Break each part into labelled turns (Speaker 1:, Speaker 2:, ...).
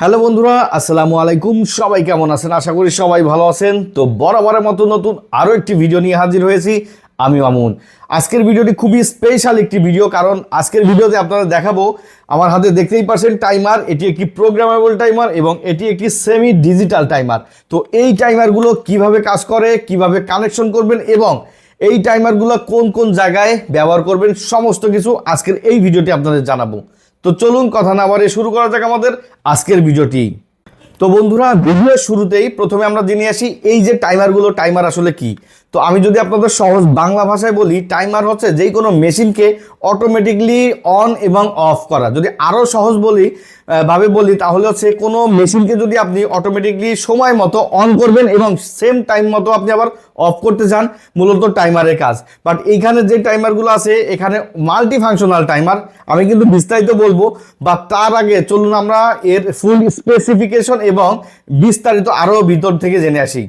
Speaker 1: Hello বন্ধুরা, আসসালামু আলাইকুম। সবাই কেমন আছেন? আশা করি সবাই ভালো আছেন। তো বরাবরের মতো নতুন আরও একটি ভিডিও নিয়ে হাজির হয়েছি আমি মামুন। আজকের ভিডিওটি খুবই স্পেশাল একটি ভিডিও, কারণ আজকের ভিডিওতে আপনাদের দেখাবো, আমার হাতে দেখতেই পারছেন টাইমার এটি একটি প্রোগ্রামেবল টাইমার এবং এটি একটি সেমি ডিজিটাল টাইমার তো এই টাইমারগুলো কীভাবে কাজ করে, কীভাবে কানেকশন করবেন এবং এই টাইমারগুলো কোন কোন জায়গায় ব্যবহার করবেন, সমস্ত কিছু আজকের এই ভিডিওটি আপনাদের জানাব। তো চলুন কথা না বাড়িয়ে শুরু করা যাক আমাদের আজকের ভিডিওটি। তো বন্ধুরা ভিডিওর শুরুতেই প্রথমে আমরা জেনে আসি এই যে টাইমারগুলো টাইমার আসলে কি? তো আমি যদি আপনাদের সহজ বাংলা ভাষায় বলি টাইমার হচ্ছে যেই কোনো মেশিনকে অটোমেটিকলি অন এবং অফ করা। যদি আরও সহজ বলি ভাবে বলি, তাহলে হচ্ছে কোনো মেশিনকে যদি আপনি অটোমেটিকলি সময় মতো অন করবেন এবং সেম টাইম মতো আপনি আবার অফ করতে চান, মূলত টাইমারের কাজ। বাট এইখানে যে টাইমারগুলো আছে, এখানে মাল্টি ফাংশনাল টাইমার আমি কিন্তু বিস্তারিত বলব বা তার আগে চলুন আমরা এর ফুল স্পেসিফিকেশন এবং বিস্তারিত আরও ভিতর থেকে জেনে আসি।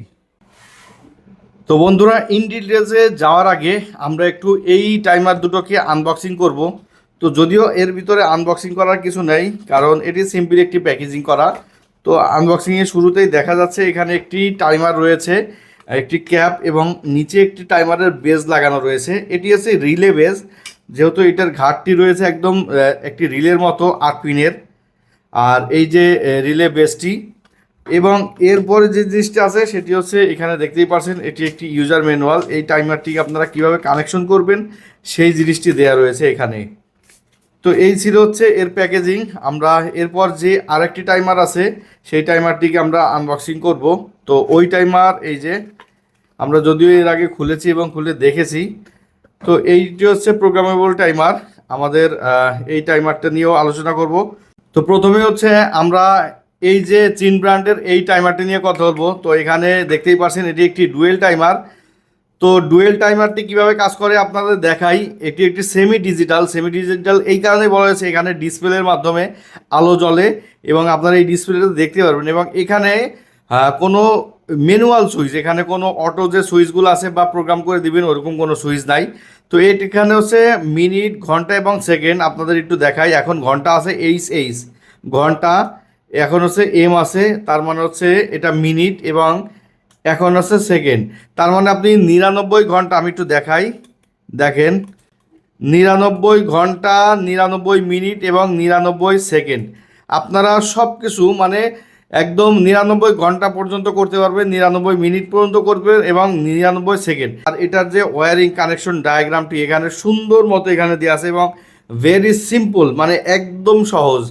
Speaker 1: তো বন্ধুরা ইন ডিটেলসে যাওয়ার আগে আমরা একটু এই টাইমার দুটোকে আনবক্সিং করব। তো যদিও এর ভিতরে আনবক্সিং করার কিছু নেই, কারণ এটি সিম্পলি একটি প্যাকেজিং করা। তো আনবক্সিংয়ের শুরুতেই দেখা যাচ্ছে এখানে একটি টাইমার রয়েছে, একটি ক্যাপ এবং নিচে একটি টাইমারের বেজ লাগানো রয়েছে। এটি হচ্ছে রিলে বেজ যেহেতু এটার ঘাটটি রয়েছে একদম একটি রিলের মতো আট পিনের আর এই যে রিলে বেসটি, এবং এরপরে যে জিনিসটা আছে, সেটি হচ্ছে এখানে দেখতেই পাচ্ছেন এটি একটি ইউজার ম্যানুয়াল এই টাইমারটি আপনারা কীভাবে কানেকশন করবেন, সেই জিনিসটি দেয়া রয়েছে এখানে। তো এই ছিল হচ্ছে এর প্যাকেজিং আমরা এরপর যে আরেকটি টাইমার আছে, সেই টাইমারটিকে আমরা আনবক্সিং করব। তো ওই টাইমার এই যে, আমরা যদিও এর আগে খুলেছি এবং খুলে দেখেছি, তো এইটি হচ্ছে প্রোগ্রামেবল টাইমার আমাদের এই টাইমারটা নিয়েও আলোচনা করব। তো প্রথমে হচ্ছে আমরা এই যে চীন ব্র্যান্ডের এই টাইমারটি নিয়ে কথা বলব। তো এখানে দেখতেই পাচ্ছেন, এটি একটি ডুয়েল টাইমার। তো ডুয়েল টাইমারটি কীভাবে কাজ করে আপনাদের দেখাই। এটি একটি সেমি ডিজিটাল সেমি ডিজিটাল এই কারণে বলা হয়েছে এখানে ডিসপ্লের মাধ্যমে আলো জ্বলে এবং আপনারা এই ডিসপ্লেটা দেখতে পারবেন এবং এখানে কোনো ম্যানুয়াল সুইচ এখানে কোনো অটো যে সুইচগুলো আছে বা প্রোগ্রাম করে দিবেন, ওরকম কোনো সুইচ নাই। তো এখানে হচ্ছে মিনিট ঘণ্টা এবং সেকেন্ড আপনাদের একটু দেখাই। এখন ঘণ্টা আছে এইচ এইচ ঘণ্টা, এখন হচ্ছে এম আছে, তার মানে হচ্ছে এটা মিনিট এবং এখন হচ্ছে সেকেন্ড তার মানে আপনি নিরানব্বই ঘণ্টা, আমি একটু দেখাই। দেখেন, নিরানব্বই ঘণ্টা, নিরানব্বই মিনিট এবং নিরানব্বই সেকেন্ড আপনারা সব কিছু মানে একদম নিরানব্বই ঘণ্টা পর্যন্ত করতে পারবেন নিরানব্বই মিনিট পর্যন্ত করবেন এবং নিরানব্বই সেকেন্ড। আর এটার যে ওয়ারিং কানেকশন ডায়াগ্রামটি এখানে সুন্দর মতো এখানে দেওয়া আছে এবং ভেরি সিম্পল মানে একদম সহজ।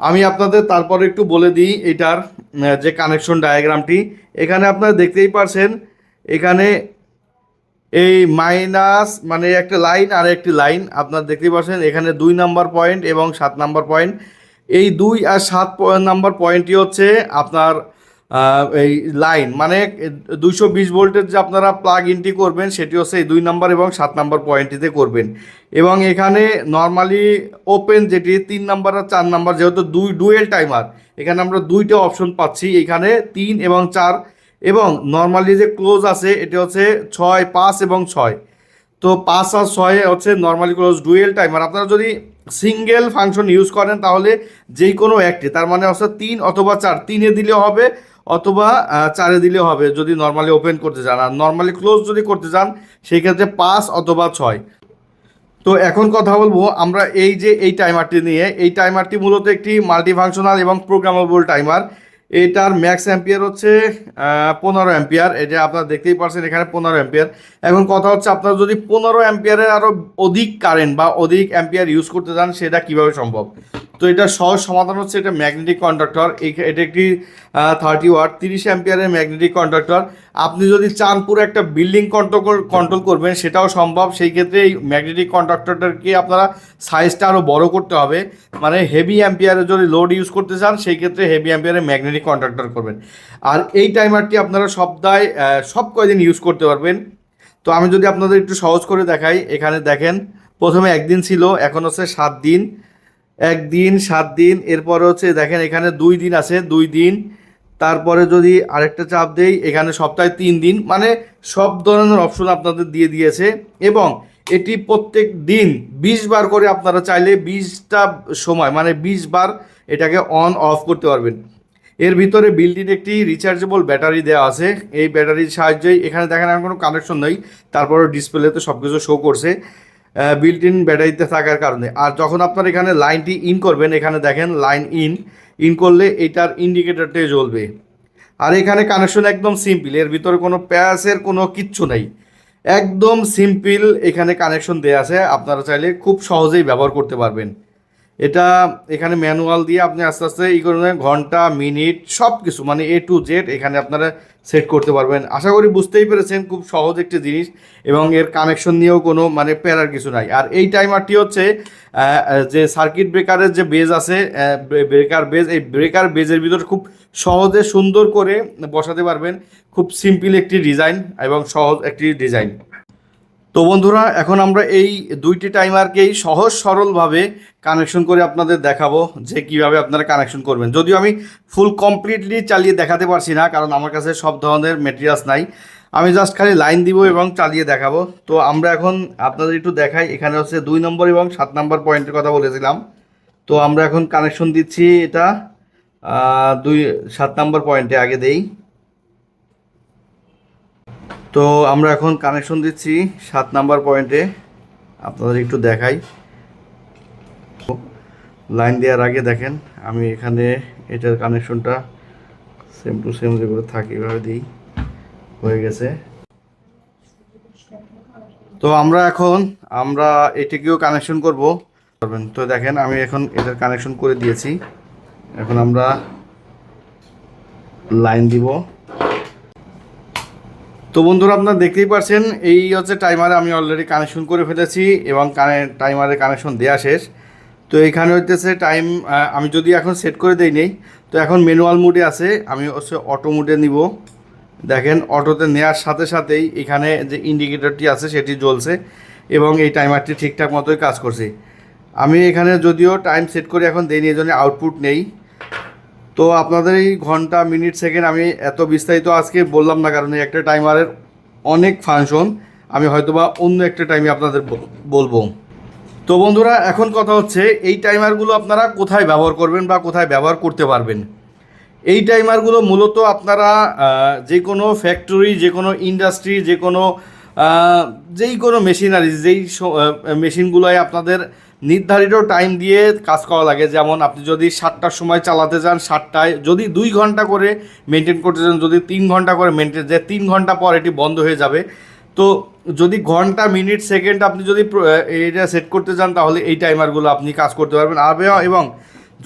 Speaker 1: আমি আপনাদের তারপরে একটু বলে দিই এটার যে কানেকশন ডায়াগ্রামটি। এখানে আপনারা দেখতেই পারছেন, এখানে এই মাইনাস মানে একটা লাইন আর একটি লাইন, আপনারা দেখতেই পাচ্ছেন এখানে দুই নাম্বার পয়েন্ট এবং সাত নাম্বার পয়েন্ট। এই দুই আর সাত নাম্বার পয়েন্টটি হচ্ছে আপনার এই লাইন। মানে দুইশো বিশ ভোল্টের যে আপনারা প্লাগ ইনটি করবেন, সেটি হচ্ছে এই দুই নাম্বার এবং সাত নাম্বার পয়েন্টটিতে করবেন। এবং এখানে নর্মালি ওপেন যেটি, তিন নাম্বার আর চার নাম্বার, যেহেতু দুই ডুয়েল টাইমার এখানে আমরা দুইটা অপশন পাচ্ছি। এখানে তিন এবং চার, এবং নর্মালি যে ক্লোজ আছে, এটি হচ্ছে ছয়, পাঁচ এবং ছয়। তো পাঁচ আর ছয় হচ্ছে নর্মালি ক্লোজ ডুয়েল টাইমার আপনারা যদি সিঙ্গেল ফাংশন ইউজ করেন তাহলে যে কোনো একটি। তার মানে অর্থাৎ তিন অথবা চার, তিনে দিলেও হবে অথবা চারে দিলেও হবে যদি নর্মালি ওপেন করতে চান। আর নর্মালি ক্লোজ যদি করতে চান সেই ক্ষেত্রে পাঁচ অথবা ছয়। তো এখন কথা বলব আমরা এই যে এই টাইমারটি নিয়ে। এই টাইমারটি মূলত একটি মাল্টি ফাংশনাল এবং প্রোগ্রামেবল টাইমার এটার ম্যাক্স অ্যাম্পিয়ার হচ্ছে পনেরো অ্যাম্পিয়ার এটা আপনারা দেখতেই পারছেন এখানে পনেরো অ্যাম্পিয়ার এখন কথা হচ্ছে, আপনারা যদি পনেরো অ্যাম্পিয়ারের আরও অধিক কারেন্ট বা অধিক অ্যাম্পিয়ার ইউজ করতে চান, সেটা কীভাবে সম্ভব? তো এটা সহজ সমাধান হচ্ছে এটা ম্যাগনেটিক কন্ডাক্টর। এটা একটি থার্টি ওয়াট তিরিশ অ্যাম্পিয়ারের ম্যাগনেটিক কন্ডাক্টর। আপনি যদি চান পুরো একটা বিল্ডিং কন্ট্রোল কন্ট্রোল করবেন, সেটাও সম্ভব। সেই ক্ষেত্রে এই ম্যাগনেটিক কন্ডাক্টরটাকে আপনারা সাইজটা আরও বড় করতে হবে। মানে হেভি অ্যাম্পিয়ারে যদি লোড ইউজ করতে চান, সেই ক্ষেত্রে হেভি অ্যাম্পিয়ারে ম্যাগনেটিক কন্ডাক্টর করবেন। আর এই টাইমারটি আপনারা সপ্তাহে সব কয়দিন ইউজ করতে পারবেন। তো আমি যদি আপনাদের একটু সহজ করে দেখাই, এখানে দেখেন, প্রথমে একদিন ছিল, এখন হচ্ছে সাত দিন। একদিন, সাত দিন, এরপরে হচ্ছে দেখেন এখানে দুই দিন আছে, দুই দিন। তারপরে যদি আরেকটা চাপ দেই, এখানে সপ্তাহে তিন দিন মানে সব ধরনের অপশন আপনাদের দিয়ে দিয়েছে। এবং এটি প্রত্যেক দিন বিশ বার করে আপনারা চাইলে বিশটা সময় মানে বিশ বার এটাকে অন অফ করতে পারবেন। এর ভিতরে বিল্ডিং একটি রিচার্জেবল ব্যাটারি দেওয়া আছে। এই ব্যাটারির সাহায্যেই এখানে দেখেন আর কোনো কানেকশন নেই। তারপরে ডিসপ্লেতে সব কিছু শো করছে। বিল্ট ইন ব্যাটারিতে থাকার কারণে। আর যখন আপনার এখানে লাইনটি ইন করবেন, এখানে দেখেন লাইন ইন ইন করলে এটার ইন্ডিকেটরটাই জ্বলবে। আর এখানে কানেকশন একদম সিম্পল এর ভিতরে কোনো প্যাসের কোনো কিচ্ছু নেই। একদম সিম্পল এখানে কানেকশন দেওয়া আছে, আপনারা চাইলে খুব সহজেই ব্যবহার করতে পারবেন। এটা এখানে ম্যানুয়াল দিয়ে আপনি আস্তে আস্তে ই করে ঘণ্টা, মিনিট সব কিছু মানে এ টু জেড এখানে আপনারা সেট করতে পারবেন। আশা করি বুঝতেই পেরেছেন, খুব সহজ একটি জিনিস এবং এর কানেকশন নিয়েও কোনো মানে প্যারার কিছু নাই। আর এই টাইমারটি হচ্ছে যে সার্কিট ব্রেকারের যে বেজ আছে ব্রেকার বেজ এই ব্রেকার বেজের ভিতর খুব সহজে সুন্দর করে বসাতে পারবেন। খুব সিম্পল একটি ডিজাইন এবং সহজ একটি ডিজাইন তো বন্ধুরা, এখন আমরা এই দুইটি টাইমারকেই সহজ সরলভাবে কানেকশন করে আপনাদের দেখাবো যে কীভাবে আপনারা কানেকশন করবেন। যদিও আমি ফুল কমপ্লিটলি চালিয়ে দেখাতে পারছি না, কারণ আমার কাছে সব ধরনের মেটেরিয়ালস নাই। আমি জাস্ট খালি লাইন দিব এবং চালিয়ে দেখাবো। তো আমরা এখন আপনাদের একটু দেখাই, এখানে হচ্ছে দুই নম্বর এবং সাত নম্বর পয়েন্টের কথা বলেছিলাম। তো আমরা এখন কানেকশন দিচ্ছি এটা দুই, সাত নম্বর পয়েন্টে আগে দেই। তো আমরা এখন কানেকশন দিচ্ছি সাত নাম্বার পয়েন্টে আপনাদের একটু দেখাই। লাইন দেওয়ার আগে দেখেন, আমি এখানে এটার কানেকশনটা সেম টু সেম যেগুলো থাকে এভাবে দিই, হয়ে গেছে। তো আমরা এখন, আমরা এটিকেও কানেকশন করব। করবেন তো দেখেন, আমি এখন এটার কানেকশন করে দিয়েছি। এখন আমরা লাইন দিব। তো বন্ধুরা আপনারা দেখতেই পারছেন, এই হচ্ছে টাইমারে আমি অলরেডি কানেকশন করে ফেলেছি এবং কানে টাইমারে কানেকশন দেওয়া শেষ। তো এখানে হইতেছে টাইম আমি যদি এখন সেট করে দেই নেই, তো এখন ম্যানুয়াল মুডে আছে, আমি হচ্ছে অটো মুডে নিব। দেখেন অটোতে নেওয়ার সাথে সাথেই এখানে যে ইন্ডিকেটরটি আছে, সেটি জ্বলছে এবং এই টাইমারটি ঠিকঠাক মতোই কাজ করছে। আমি এখানে যদিও টাইম সেট করে এখন দেইনি এই জন্য আউটপুট নেই। তো আপনাদের এই ঘণ্টা, মিনিট, সেকেন্ড আমি এত বিস্তারিত আজকে বললাম না, কারণ এই একটা টাইমারের অনেক ফাংশন। আমি হয়তোবা অন্য একটা টাইমে আপনাদের বলব। তো বন্ধুরা, এখন কথা হচ্ছে, এই টাইমারগুলো আপনারা কোথায় ব্যবহার করবেন বা কোথায় ব্যবহার করতে পারবেন? এই টাইমারগুলো মূলত আপনারা যে কোনো ফ্যাক্টরি যে কোনো ইন্ডাস্ট্রি যে কোনো যেই কোনো মেশিনারি যেই মেশিনগুলোয় আপনাদের নির্ধারিত টাইম দিয়ে কাজ করা লাগে। যেমন আপনি যদি সাতটার সময় চালাতে চান সাতটায় যদি দুই ঘণ্টা করে মেনটেন করতে চান যদি তিন ঘণ্টা করে মেনটেন যে তিন ঘণ্টা পর এটি বন্ধ হয়ে যাবে। তো যদি ঘণ্টা মিনিট সেকেন্ড আপনি যদি এটা সেট করতে চান তাহলে এই টাইমারগুলো আপনি কাজ করতে পারবেন। আর এবং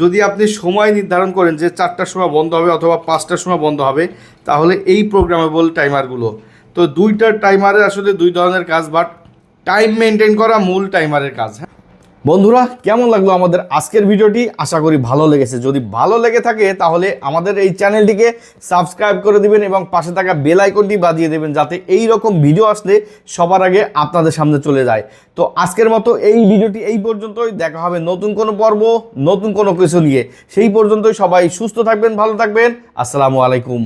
Speaker 1: যদি আপনি সময় নির্ধারণ করেন যে চারটার সময় বন্ধ হবে অথবা পাঁচটার সময় বন্ধ হবে, তাহলে এই প্রোগ্রামেবল টাইমারগুলো তো দুইটা টাইমারের আসলে দুই ধরনের কাজ বাট টাইম মেনটেন করা মূল টাইমারের কাজ হ্যাঁ? বন্ধুরা, কেমন লাগল আমাদের আজকের ভিডিওটি? আশা করি ভালো লেগেছে। যদি ভালো লেগে থাকে, তাহলে আমাদের এই চ্যানেলটিকে সাবস্ক্রাইব করে দিবেন এবং পাশে থাকা বেল আইকনটি বাজিয়ে দেবেন, যাতে এই রকম ভিডিও আসলে সবার আগে আপনাদের সামনে চলে যায়। তো আজকের মতো এই ভিডিওটি এই পর্যন্তই। দেখা হবে নতুন কোনো পর্ব, নতুন কোনো কিছু নিয়ে। সেই পর্যন্তই সবাই সুস্থ থাকবেন, ভালো থাকবেন। আসসালামু আলাইকুম।